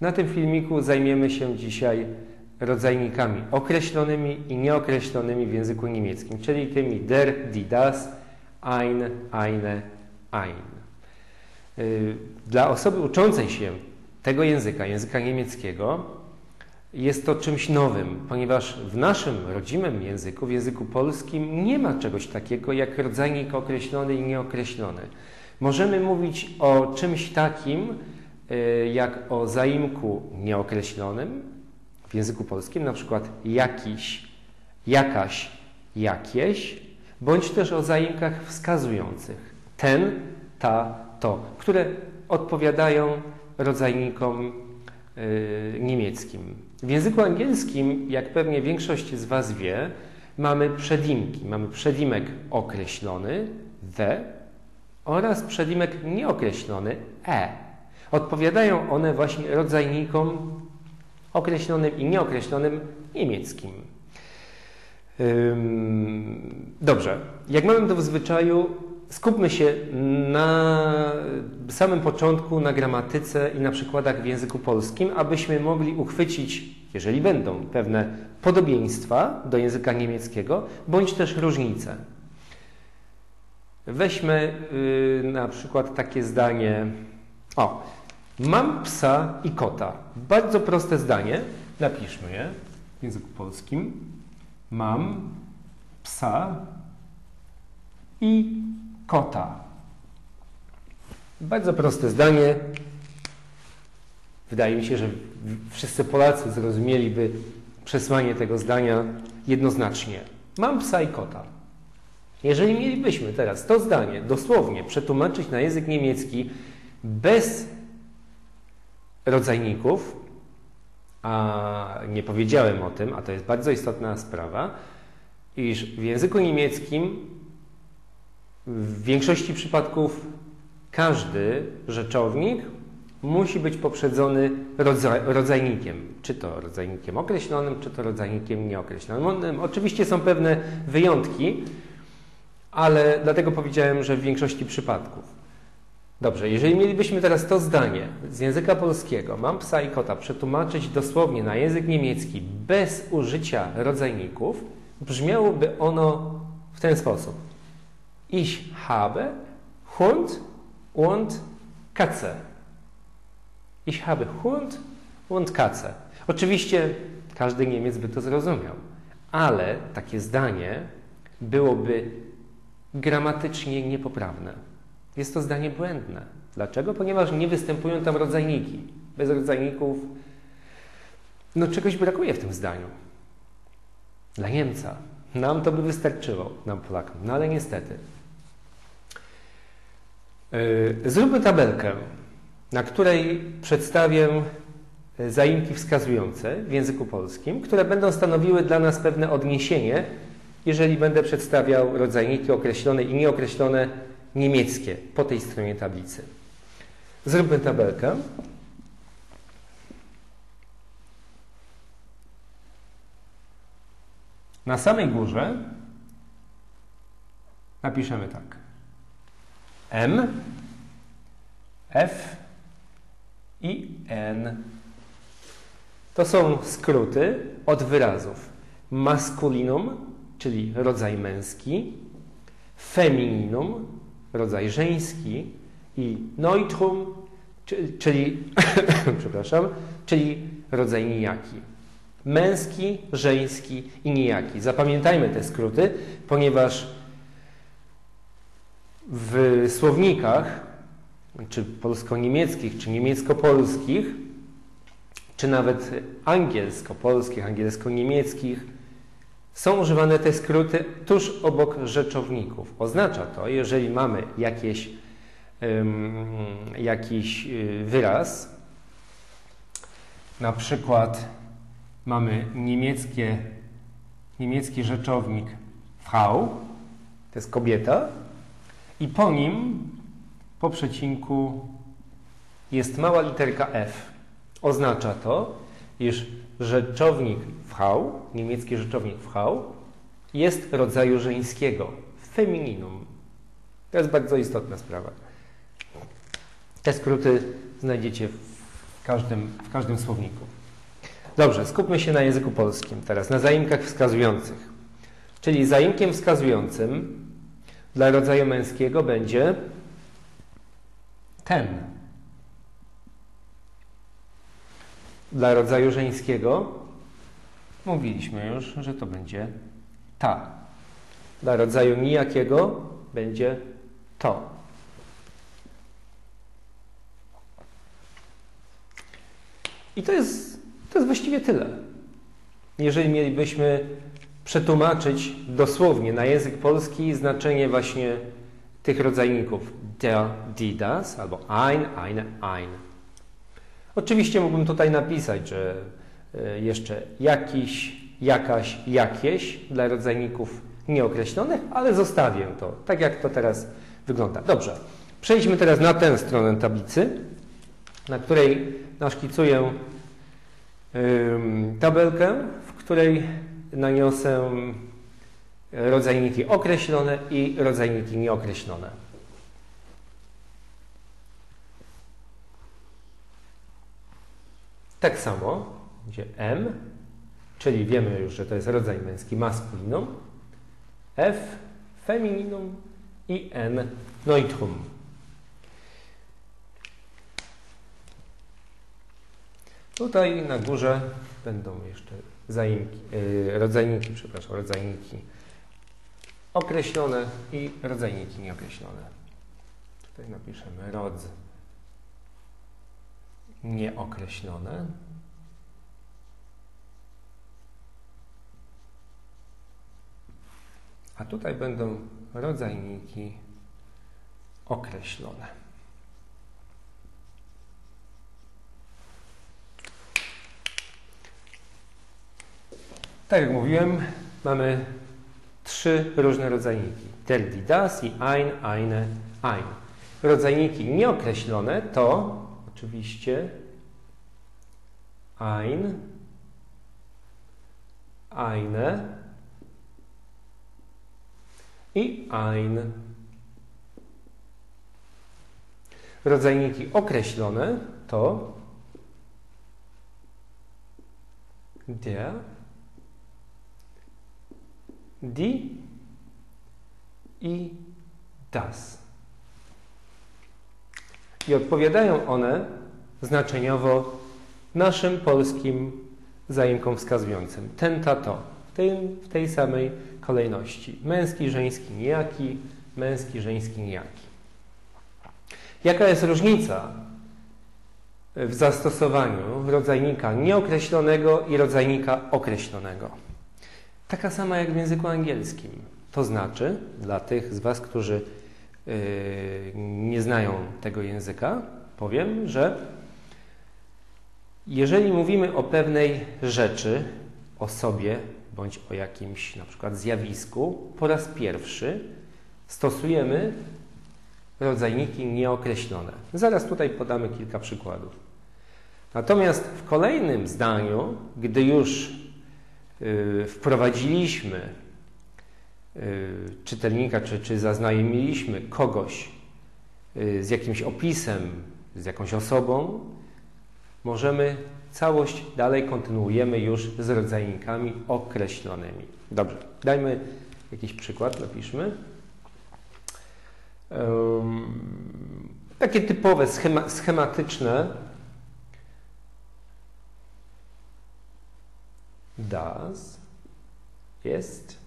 Na tym filmiku zajmiemy się dzisiaj rodzajnikami określonymi i nieokreślonymi w języku niemieckim, czyli tymi der, die, das, ein, eine, ein. Y, dla osoby uczącej się tego języka, języka niemieckiego, jest to czymś nowym, ponieważ w naszym rodzimym języku, w języku polskim, nie ma czegoś takiego jak rodzajnik określony i nieokreślony. Możemy mówić o czymś takim, jak o zaimku nieokreślonym w języku polskim, na przykład jakiś, jakaś, jakieś, bądź też o zaimkach wskazujących ten, ta, to, które odpowiadają rodzajnikom y, niemieckim. W języku angielskim, jak pewnie większość z Was wie, mamy przedimki. Mamy przedimek określony, the, oraz przedimek nieokreślony, e. Odpowiadają one właśnie rodzajnikom określonym i nieokreślonym niemieckim. Dobrze, jak mamy to w zwyczaju, skupmy się na samym początku, na gramatyce i na przykładach w języku polskim, abyśmy mogli uchwycić, jeżeli będą pewne podobieństwa do języka niemieckiego, bądź też różnice. Weźmy yy, na przykład takie zdanie. O, mam psa i kota. Bardzo proste zdanie. Napiszmy je w języku polskim. Mam psa i kota. Bardzo proste zdanie. Wydaje mi się, że wszyscy Polacy zrozumieliby przesłanie tego zdania jednoznacznie. Mam psa i kota. Jeżeli mielibyśmy teraz to zdanie dosłownie przetłumaczyć na język niemiecki bez rodzajników, a nie powiedziałem o tym, a to jest bardzo istotna sprawa, iż w języku niemieckim w większości przypadków każdy rzeczownik musi być poprzedzony rodzajnikiem, czy to rodzajnikiem określonym, czy to rodzajnikiem nieokreślonym. Oczywiście są pewne wyjątki, ale dlatego powiedziałem, że w większości przypadków. Dobrze, jeżeli mielibyśmy teraz to zdanie z języka polskiego, mam psa i kota, przetłumaczyć dosłownie na język niemiecki bez użycia rodzajników, brzmiałoby ono w ten sposób. Ich habe Hund und Katze. Ich habe Hund und Katze. Oczywiście każdy Niemiec by to zrozumiał, ale takie zdanie byłoby gramatycznie niepoprawne. Jest to zdanie błędne. Dlaczego? Ponieważ nie występują tam rodzajniki. Bez rodzajników no czegoś brakuje w tym zdaniu. Dla Niemca. Nam to by wystarczyło, nam Polakom. No ale niestety. Yy, zróbmy tabelkę, na której przedstawię zaimki wskazujące w języku polskim, które będą stanowiły dla nas pewne odniesienie jeżeli będę przedstawiał rodzajniki określone i nieokreślone niemieckie po tej stronie tablicy. Zróbmy tabelkę. Na samej górze napiszemy tak. M, F i N. To są skróty od wyrazów maskulinum, czyli rodzaj męski, femininum, rodzaj żeński i neutrum, czyli, przepraszam, czyli rodzaj nijaki. Męski, żeński i nijaki. Zapamiętajmy te skróty, ponieważ w słownikach, czy polsko-niemieckich, czy niemiecko-polskich, czy nawet angielsko-polskich, angielsko-niemieckich, są używane te skróty tuż obok rzeczowników. Oznacza to, jeżeli mamy jakieś, um, jakiś y, wyraz, na przykład mamy niemieckie, niemiecki rzeczownik Frau, to jest kobieta, i po nim, po przecinku, jest mała literka F. Oznacza to, iż rzeczownik Frau, niemiecki rzeczownik Frau, jest rodzaju żeńskiego, femininum. To jest bardzo istotna sprawa. Te skróty znajdziecie w każdym, w każdym słowniku. Dobrze, skupmy się na języku polskim teraz, na zaimkach wskazujących. Czyli zaimkiem wskazującym dla rodzaju męskiego będzie ten. Dla rodzaju żeńskiego mówiliśmy już, że to będzie ta. Dla rodzaju nijakiego będzie to. I to jest, to jest właściwie tyle. Jeżeli mielibyśmy przetłumaczyć dosłownie na język polski znaczenie właśnie tych rodzajników der, die, das albo ein, eine, ein. Oczywiście mógłbym tutaj napisać, że e, jeszcze jakiś, jakaś, jakieś dla rodzajników nieokreślonych, ale zostawię to, tak jak to teraz wygląda. Dobrze, przejdźmy teraz na tę stronę tablicy, na której naszkicuję tabelkę, w której naniosę rodzajniki określone i rodzajniki nieokreślone. Tak samo, gdzie M, czyli wiemy już, że to jest rodzaj męski maskulinum, F femininum i N neutrum. Tutaj na górze będą jeszcze yy, rodzajniki, przepraszam, rodzajniki określone i rodzajniki nieokreślone. Tutaj napiszemy rodz nieokreślone. A tutaj będą rodzajniki określone. Tak jak mówiłem, mamy trzy różne rodzajniki. Der, die, das i ein, eine, ein. Rodzajniki nieokreślone to oczywiście ein, eine i ein. Rodzajniki określone to der, die i das. I odpowiadają one znaczeniowo naszym polskim zaimkom wskazującym. Ten, ta, to. W tej, w tej samej kolejności. Męski, żeński, nijaki, męski, żeński, nijaki. Jaka jest różnica w zastosowaniu rodzajnika nieokreślonego i rodzajnika określonego? Taka sama jak w języku angielskim. To znaczy, dla tych z Was, którzy nie znają tego języka, powiem, że jeżeli mówimy o pewnej rzeczy, osobie bądź o jakimś na przykład zjawisku, po raz pierwszy stosujemy rodzajniki nieokreślone. Zaraz tutaj podamy kilka przykładów. Natomiast w kolejnym zdaniu, gdy już yy, wprowadziliśmy yy, czytelnika, czy, czy zaznajomiliśmy kogoś yy, z jakimś opisem, z jakąś osobą, możemy całość dalej kontynuujemy już z rodzajnikami określonymi. Dobrze, dajmy jakiś przykład, napiszmy. Um, takie typowe, schema, schematyczne das jest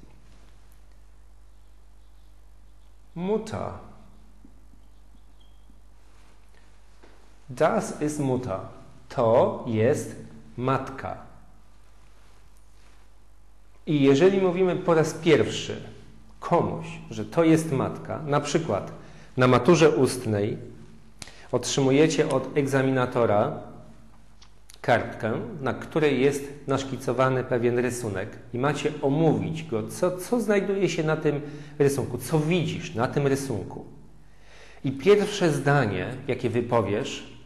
Mutter. Das ist Mutter. To jest matka. I jeżeli mówimy po raz pierwszy komuś, że to jest matka, na przykład na maturze ustnej otrzymujecie od egzaminatora kartkę, na której jest naszkicowany pewien rysunek i macie omówić go, co, co znajduje się na tym rysunku, co widzisz na tym rysunku. I pierwsze zdanie, jakie wypowiesz,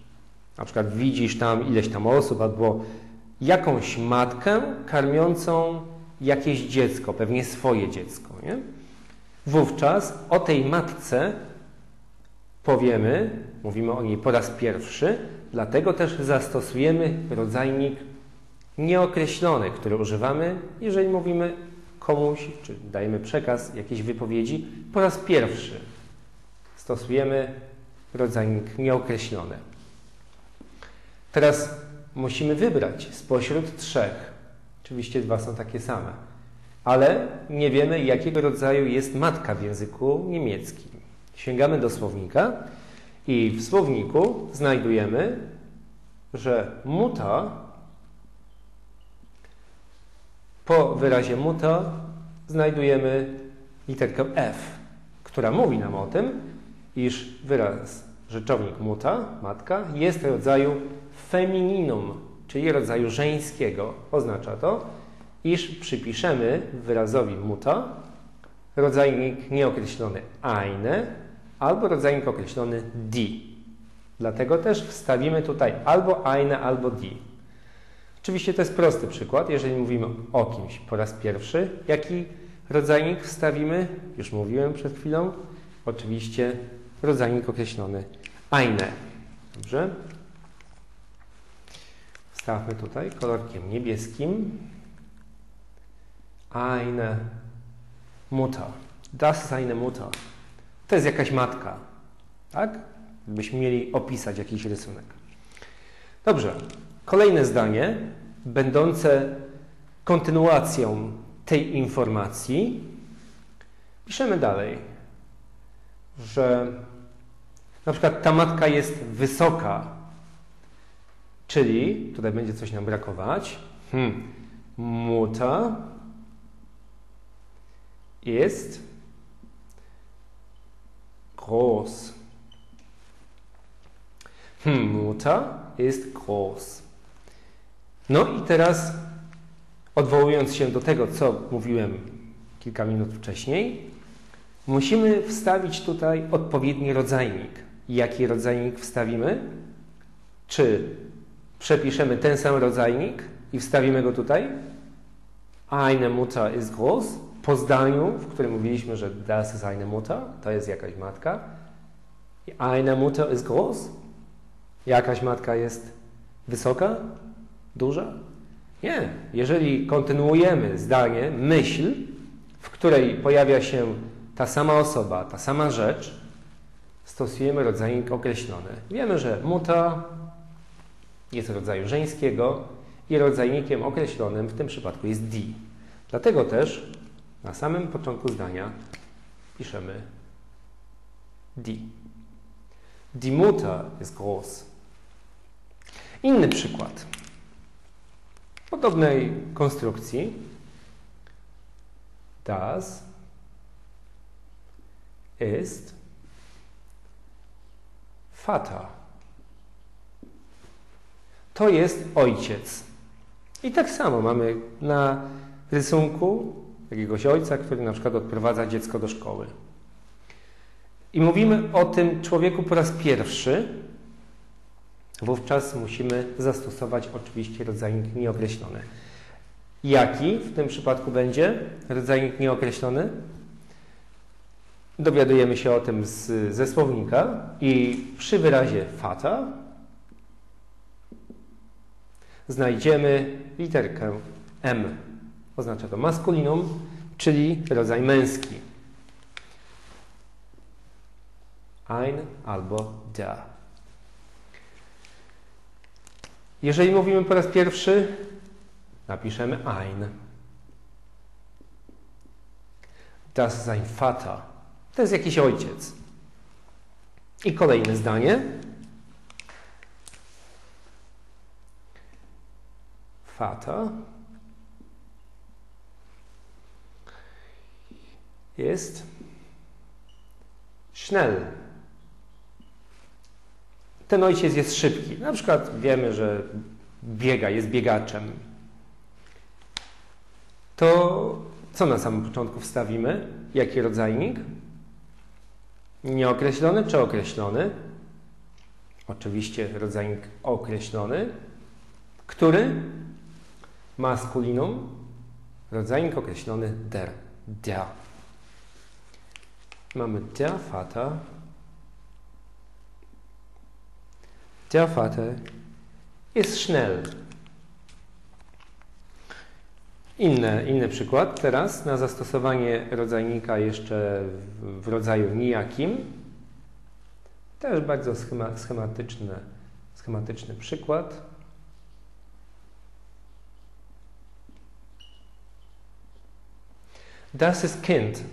na przykład widzisz tam ileś tam osób albo jakąś matkę karmiącą jakieś dziecko, pewnie swoje dziecko. Nie? Wówczas o tej matce powiemy, mówimy o niej po raz pierwszy, dlatego też zastosujemy rodzajnik nieokreślony, który używamy, jeżeli mówimy komuś, czy dajemy przekaz jakiejś wypowiedzi po raz pierwszy. Stosujemy rodzajnik nieokreślony. Teraz musimy wybrać spośród trzech. Oczywiście dwa są takie same, ale nie wiemy, jakiego rodzaju jest matka w języku niemieckim. Sięgamy do słownika i w słowniku znajdujemy, że muta po wyrazie muta znajdujemy literkę F, która mówi nam o tym, iż wyraz rzeczownik muta, matka, jest rodzaju femininum, czyli rodzaju żeńskiego. Oznacza to, iż przypiszemy wyrazowi muta rodzajnik nieokreślony eine albo rodzajnik określony die. Dlatego też wstawimy tutaj albo eine, albo die. Oczywiście to jest prosty przykład. Jeżeli mówimy o kimś po raz pierwszy, jaki rodzajnik wstawimy? Już mówiłem przed chwilą. Oczywiście rodzajnik określony eine. Dobrze? Wstawmy tutaj kolorkiem niebieskim. Eine Mutter. Das ist eine Mutter. To jest jakaś matka. Tak? Gdybyśmy mieli opisać jakiś rysunek. Dobrze. Kolejne zdanie, będące kontynuacją tej informacji. Piszemy dalej, że na przykład ta matka jest wysoka, czyli tutaj będzie coś nam brakować. Hmm. Mutter ist groß. Hm, Mutter ist groß. No i teraz, odwołując się do tego, co mówiłem kilka minut wcześniej, musimy wstawić tutaj odpowiedni rodzajnik. Jaki rodzajnik wstawimy? Czy przepiszemy ten sam rodzajnik i wstawimy go tutaj? Eine Mutter ist groß. Po zdaniu, w którym mówiliśmy, że das ist eine Mutter, to jest jakaś matka. Eine Mutter ist groß. Jakaś matka jest wysoka, duża? Nie. Jeżeli kontynuujemy zdanie, myśl, w której pojawia się ta sama osoba, ta sama rzecz, stosujemy rodzajnik określony. Wiemy, że muta jest rodzaju żeńskiego i rodzajnikiem określonym w tym przypadku jest die. Dlatego też na samym początku zdania piszemy die. Die Mutter ist groß. Inny przykład podobnej konstrukcji. Das ist Vater. To jest ojciec. I tak samo mamy na rysunku jakiegoś ojca, który na przykład odprowadza dziecko do szkoły. I mówimy o tym człowieku po raz pierwszy, Wówczas musimy zastosować oczywiście rodzajnik nieokreślony. Jaki w tym przypadku będzie rodzajnik nieokreślony? Dowiadujemy się o tym z, ze słownika i przy wyrazie fata znajdziemy literkę M. Oznacza to maskulinum, czyli rodzaj męski. Ein albo der. Jeżeli mówimy po raz pierwszy, napiszemy ein. Das sein Vater. To jest jakiś ojciec. I kolejne zdanie. Vater jest schnell ten ojciec jest szybki. Na przykład wiemy, że biega, jest biegaczem. To co na samym początku wstawimy? Jaki rodzajnik? Nieokreślony czy określony? Oczywiście rodzajnik określony. Który? Maskulinum. Rodzajnik określony der. Der. Mamy der Vater Der Vater ist schnell. Inny, inny przykład teraz na zastosowanie rodzajnika jeszcze w rodzaju nijakim. Też bardzo schema, schematyczny, schematyczny przykład. Das ist Kind.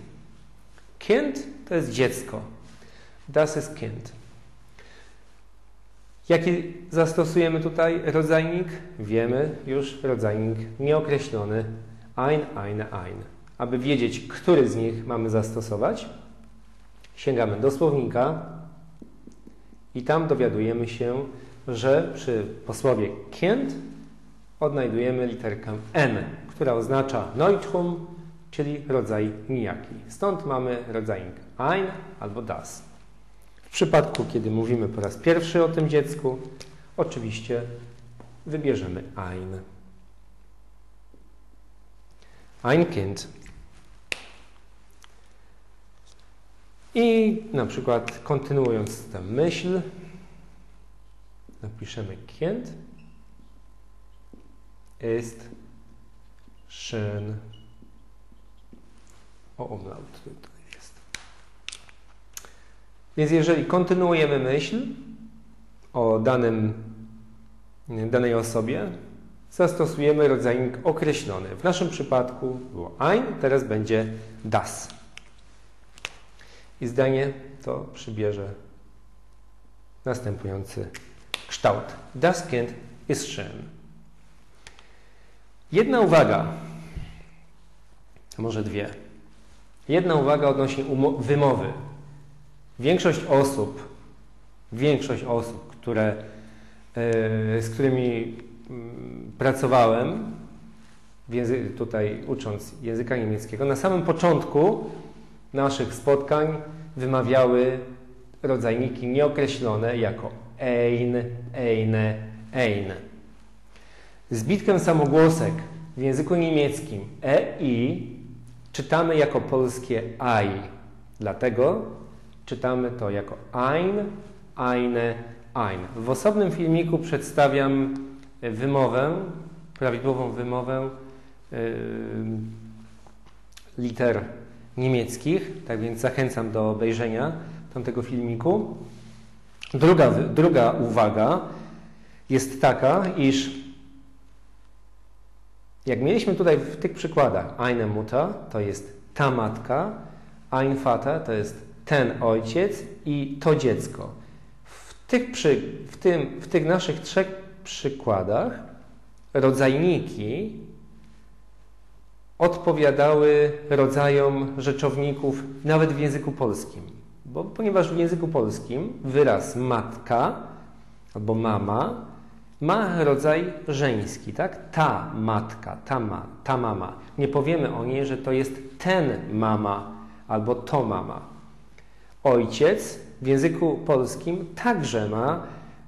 Kind to jest dziecko. Das ist Kind. Jaki zastosujemy tutaj rodzajnik? Wiemy już rodzajnik nieokreślony ein, eine, ein. Aby wiedzieć, który z nich mamy zastosować, sięgamy do słownika i tam dowiadujemy się, że przy posłowie kind odnajdujemy literkę n, która oznacza neutrum, czyli rodzaj nijaki. Stąd mamy rodzajnik ein albo das. W przypadku, kiedy mówimy po raz pierwszy o tym dziecku, oczywiście wybierzemy ein. Ein Kind. I na przykład kontynuując tę myśl, napiszemy Kind ist schön. O umlaut tutaj jest. Więc jeżeli kontynuujemy myśl o danym, danej osobie, zastosujemy rodzajnik określony. W naszym przypadku było ein, teraz będzie das. I zdanie to przybierze następujący kształt. Das Kind ist schön. Jedna uwaga, może dwie. Jedna uwaga odnośnie wymowy. Większość osób, większość osób, które, yy, z którymi yy, pracowałem, tutaj ucząc języka niemieckiego, na samym początku naszych spotkań wymawiały rodzajniki nieokreślone jako ein, eine, ein. Zbitkę samogłosek w języku niemieckim e, i czytamy jako polskie aj. Dlatego czytamy to jako ein, eine, ein. W osobnym filmiku przedstawiam wymowę, prawidłową wymowę yy, liter niemieckich, tak więc zachęcam do obejrzenia tamtego filmiku. Druga, druga uwaga jest taka, iż jak mieliśmy tutaj w tych przykładach eine Mutter, to jest ta matka, ein Vater to jest ten ojciec i to dziecko. W tych, przy, w tym, w tych naszych trzech przykładach rodzajniki odpowiadały rodzajom rzeczowników nawet w języku polskim. Bo, ponieważ w języku polskim wyraz matka albo mama ma rodzaj żeński, tak? Ta matka, ta, ma, ta mama. Nie powiemy o niej, że to jest ten mama albo to mama. Ojciec w języku polskim także ma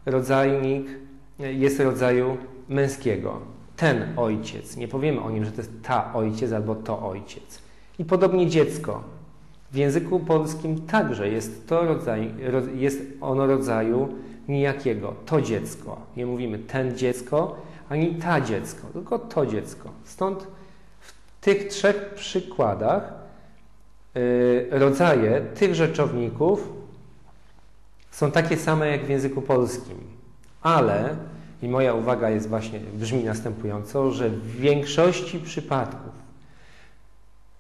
rodzajnik, jest rodzaju męskiego. Ten ojciec. Nie powiemy o nim, że to jest ta ojciec albo to ojciec. I podobnie dziecko. W języku polskim także jest, to rodzaj, jest ono rodzaju nijakiego. To dziecko. Nie mówimy ten dziecko, ani ta dziecko, tylko to dziecko. Stąd w tych trzech przykładach yy, rodzaje tych rzeczowników są takie same jak w języku polskim. Ale, i moja uwaga jest właśnie, brzmi następująco, że w większości przypadków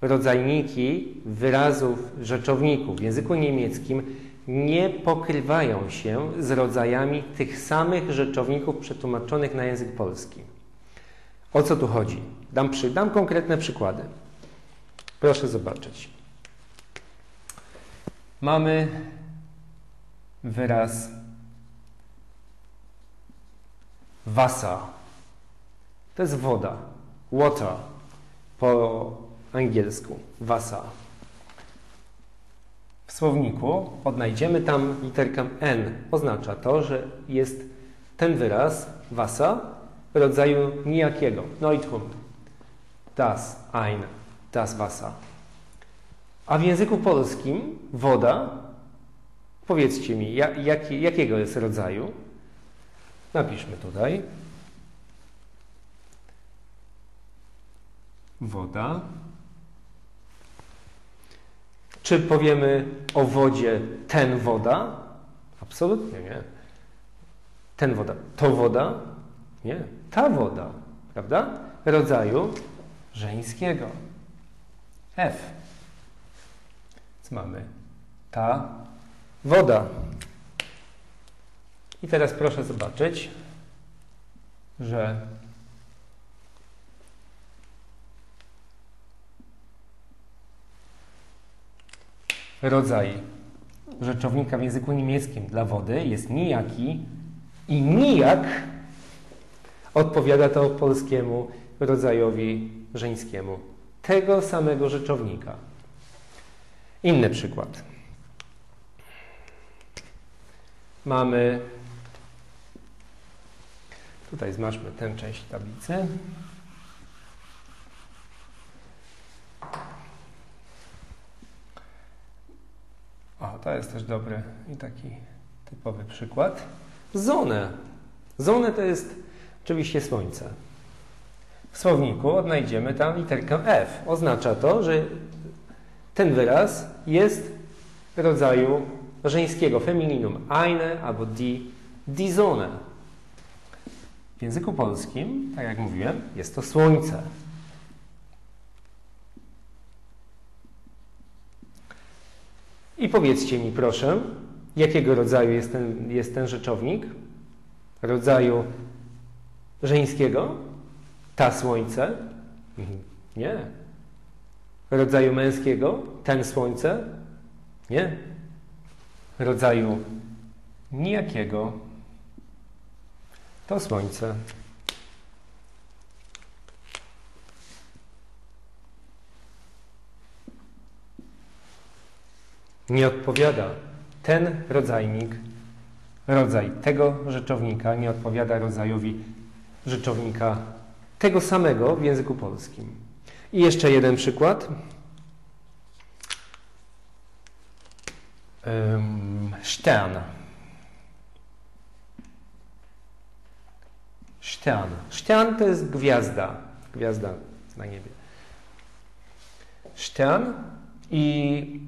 rodzajniki wyrazów rzeczowników w języku niemieckim nie pokrywają się z rodzajami tych samych rzeczowników przetłumaczonych na język polski. O co tu chodzi? Dam, przy, dam konkretne przykłady. Proszę zobaczyć. Mamy wyraz Wasser. To jest woda. Water po angielsku. Wasser. Słowniku odnajdziemy tam literkę n. Oznacza to, że jest ten wyraz Wasser rodzaju nijakiego. Neutrum. Das, ein, das Wasser. A w języku polskim woda, powiedzcie mi, jak, jakiego jest rodzaju? Napiszmy tutaj. Woda. Czy powiemy o wodzie ten woda? Absolutnie nie. Ten woda. To woda? Nie. Ta woda. Prawda? Rodzaju żeńskiego. F. Więc mamy ta woda. I teraz proszę zobaczyć, że rodzaj rzeczownika w języku niemieckim dla wody jest nijaki i nijak odpowiada to polskiemu rodzajowi żeńskiemu tego samego rzeczownika. Inny przykład. Mamy, tutaj zmaszmy tę część tablicy. O, to jest też dobry i taki typowy przykład. Zonę. Zonę to jest oczywiście słońce. W słowniku odnajdziemy tam literkę F. Oznacza to, że ten wyraz jest rodzaju żeńskiego, femininum eine albo die, die Sonne. W języku polskim, tak jak mówiłem, jest to słońce. I powiedzcie mi proszę, jakiego rodzaju jest ten, jest ten rzeczownik? Rodzaju żeńskiego? Ta słońce? Nie. Rodzaju męskiego? Ten słońce? Nie. Rodzaju nijakiego? To słońce. Nie odpowiada ten rodzajnik, rodzaj tego rzeczownika nie odpowiada rodzajowi rzeczownika tego samego w języku polskim. I jeszcze jeden przykład. Um, Stern. Stern. Stern to jest gwiazda. Gwiazda na niebie. Stern i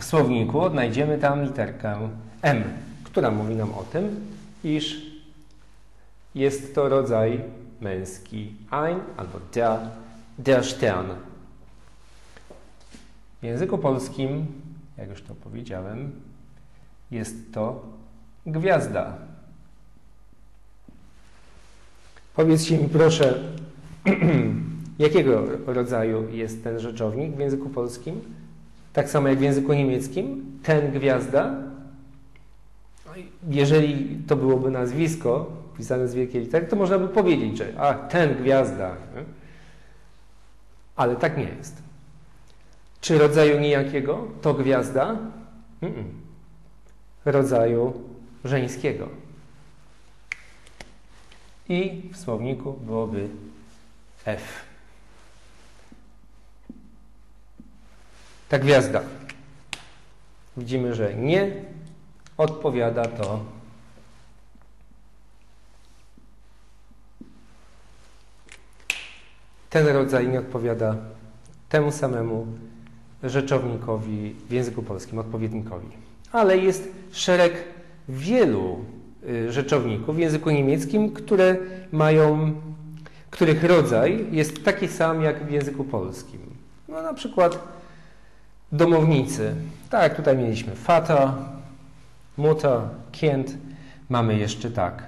w słowniku odnajdziemy tam literkę M, która mówi nam o tym, iż jest to rodzaj męski ein albo der, der Stern. W języku polskim, jak już to powiedziałem, jest to gwiazda. Powiedzcie mi proszę, jakiego rodzaju jest ten rzeczownik w języku polskim? Tak samo jak w języku niemieckim, ten gwiazda. No jeżeli to byłoby nazwisko pisane z wielkiej litery, to można by powiedzieć, że a, ten gwiazda. Ale tak nie jest. Czy rodzaju nijakiego to gwiazda? Mm -mm. Rodzaju żeńskiego. I w słowniku byłoby F. Ta gwiazda. Widzimy, że nie odpowiada to ten rodzaj nie odpowiada temu samemu rzeczownikowi w języku polskim, odpowiednikowi. Ale jest szereg wielu y, rzeczowników w języku niemieckim, które mają, których rodzaj jest taki sam jak w języku polskim. No na przykład domownicy. Tak, tutaj mieliśmy Vater, Mutter, Kind. Mamy jeszcze tak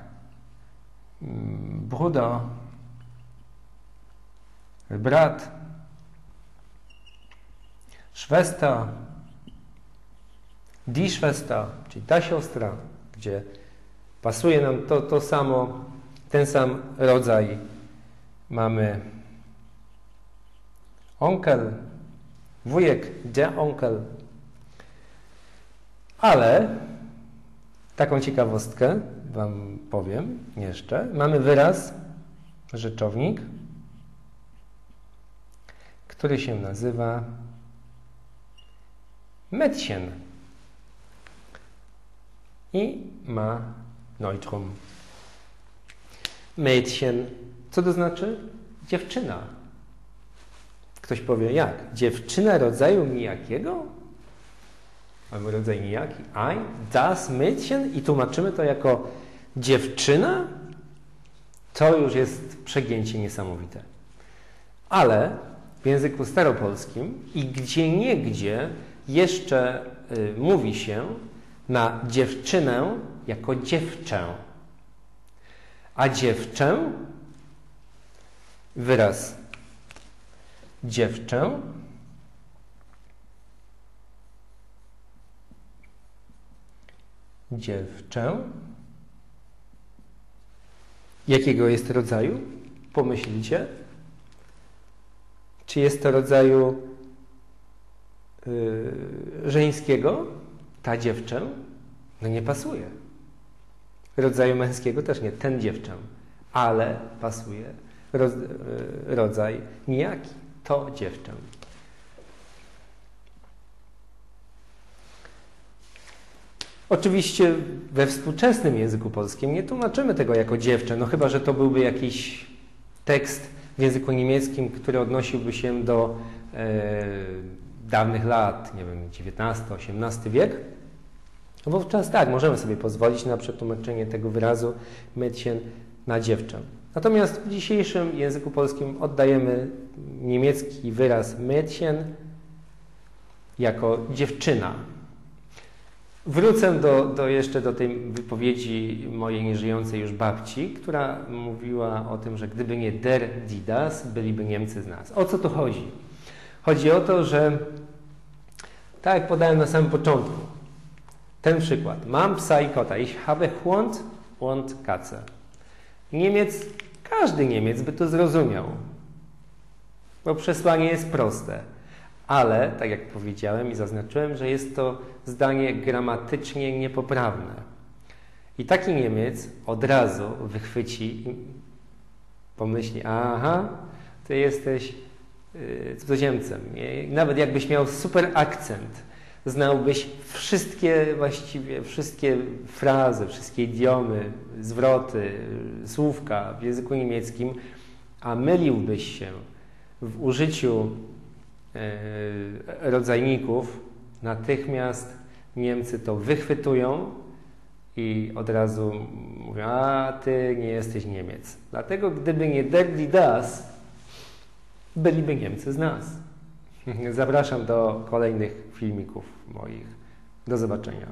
mm, Bruder, brat, Schwester, die Schwester, czyli ta siostra, gdzie pasuje nam to, to samo, ten sam rodzaj. Mamy onkel, wujek, der onkel. Ale taką ciekawostkę Wam powiem jeszcze. Mamy wyraz, rzeczownik, który się nazywa Mädchen i ma neutrum. Mädchen. Co to znaczy? Dziewczyna. Ktoś powie, jak? Dziewczyna rodzaju nijakiego? Albo rodzaj nijaki? Ein, das Mädchen? I tłumaczymy to jako dziewczyna? To już jest przegięcie niesamowite. Ale w języku staropolskim i gdzie niegdzie jeszcze y, mówi się na dziewczynę jako dziewczę. A dziewczę, wyraz dziewczę, dziewczę, jakiego jest rodzaju? Pomyślcie. Czy jest to rodzaju yy, żeńskiego, ta dziewczę? No nie pasuje. Rodzaju męskiego też nie, ten dziewczę, ale pasuje roz, yy, rodzaj nijaki, to dziewczę. Oczywiście we współczesnym języku polskim nie tłumaczymy tego jako dziewczę, no chyba, że to byłby jakiś tekst w języku niemieckim, który odnosiłby się do e, dawnych lat, nie wiem, XIX-XVIII wiek. No wówczas tak, możemy sobie pozwolić na przetłumaczenie tego wyrazu Mädchen na dziewczę. Natomiast w dzisiejszym języku polskim oddajemy niemiecki wyraz Mädchen jako dziewczyna. Wrócę do, do jeszcze do tej wypowiedzi mojej nieżyjącej już babci, która mówiła o tym, że gdyby nie der Didas, byliby Niemcy z nas. O co tu chodzi? Chodzi o to, że tak jak podałem na samym początku, ten przykład. Mam psa i kota. Ich habe Hund und Katze. Niemiec, każdy Niemiec by to zrozumiał, bo przesłanie jest proste. Ale, tak jak powiedziałem i zaznaczyłem, że jest to zdanie gramatycznie niepoprawne. I taki Niemiec od razu wychwyci pomyśli, aha, ty jesteś yy, cudzoziemcem. Nawet jakbyś miał super akcent, znałbyś wszystkie właściwie, wszystkie frazy, wszystkie idiomy, zwroty, słówka w języku niemieckim, a myliłbyś się w użyciu E, rodzajników, natychmiast Niemcy to wychwytują i od razu mówią, a ty nie jesteś Niemiec. Dlatego gdyby nie Derdi Das, byliby Niemcy z nas. Zapraszam do kolejnych filmików moich. Do zobaczenia.